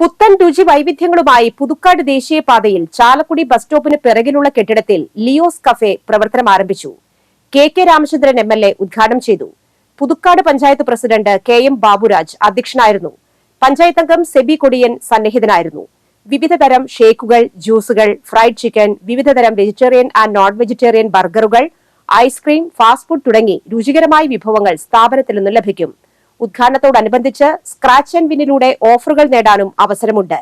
പുത്തൻ രുചി വൈവിധ്യങ്ങളുമായി പുതുക്കാട് ദേശീയപാതയിൽ ചാലക്കുടി ബസ് സ്റ്റോപ്പിന് പിറകിലുള്ള കെട്ടിടത്തിൽ ലിയോസ് കഫേ പ്രവർത്തനം ആരംഭിച്ചു. K K Ramachandran M L A ഉദ്ഘാടനം ചെയ്തു. Puthukkad panchayat president K M Baburaj അധ്യക്ഷനായിരുന്നു. പഞ്ചായത്ത് അംഗം സെബി കൊടിയൻ സന്നിഹിതനായിരുന്നു. വിവിധതരം ഷേക്കുകൾ ജ്യൂസുകൾ ഫ്രൈഡ് ചിക്കൻ വിവിധതരം വെജിറ്റേറിയൻ ആൻഡ് നോൺ വെജിറ്റേറിയൻ ബർഗറുകൾ ഐസ്ക്രീം ഫാസ്റ്റ് ഫുഡ് തുടങ്ങി രുചികരമായ വിഭവങ്ങൾ സ്ഥാപനത്തിൽ നിന്ന് ലഭിക്കും. ഉദ്ഘാടനത്തോടനുബന്ധിച്ച് സ്ക്രാച്ച് ആൻഡ് വിന്നിലൂടെ ഓഫറുകൾ നേടാനും അവസരമുണ്ട്.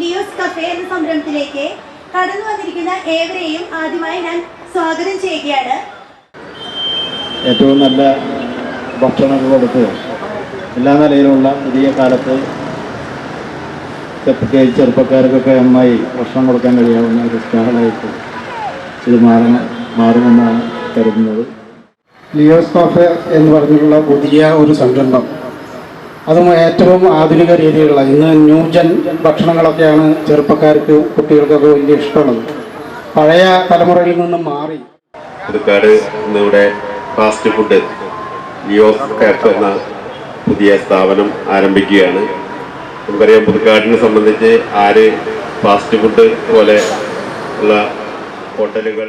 ലിയോസ് കഫേ എന്ന സംരംഭത്തിലേക്ക് കടന്നു വന്നിരിക്കുന്ന ഏവരെയും ആദ്യമായി ഞാൻ സ്വാഗതം ചെയ്യുകയാണ്. ഏറ്റവും നല്ല ഭക്ഷണങ്ങൾ കൊടുത്ത് എല്ലാ നിലയിലുള്ള പുതിയ കാലത്ത് പ്രത്യേകിച്ച് ചെറുപ്പക്കാർക്കൊക്കെ അമ്മായി ഭക്ഷണം കൊടുക്കാൻ കഴിയാവുന്ന ഒരു സ്റ്റാളായിട്ട് ഇത് മാറണം മാറുമെന്നാണ് കരുതുന്നത്. ലിയോസ് എന്ന് പറഞ്ഞിട്ടുള്ള പുതിയ ഒരു സംരംഭം. അതും ഏറ്റവും ആധുനിക രീതിയിലുള്ള ഇന്ന് ന്യൂജൻ ഭക്ഷണങ്ങളൊക്കെയാണ് ചെറുപ്പക്കാർക്ക് കുട്ടികൾക്കൊക്കെ വലിയ ഇഷ്ടമുള്ളത്. പഴയ തലമുറയിൽ നിന്നും മാറി. പുതുക്കാട് ഇന്നിവിടെ ഫാസ്റ്റ് ഫുഡ് ലിയോസ് കാഫ് എന്ന പുതിയ സ്ഥാപനം ആരംഭിക്കുകയാണ്. നമുക്കറിയാം പുതുക്കാടിനെ സംബന്ധിച്ച് ആര് ഫാസ്റ്റ് ഫുഡ് പോലെ ഉള്ള ഹോട്ടലുകൾ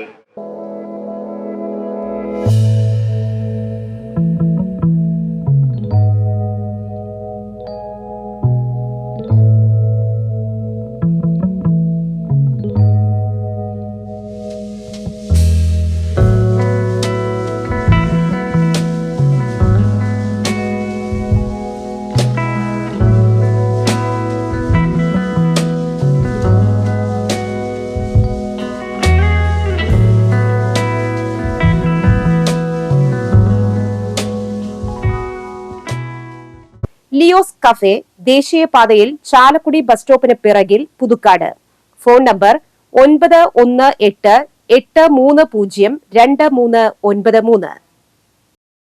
ലിയോസ് കഫേ ദേശീയപാതയിൽ ചാലക്കുടി ബസ് സ്റ്റോപ്പിന് പിറകിൽ പുതുക്കാട്. ഫോൺ നമ്പർ ഒൻപത് ഒന്ന് എട്ട് എട്ട് മൂന്ന് പൂജ്യം രണ്ട് മൂന്ന് ഒൻപത് മൂന്ന്.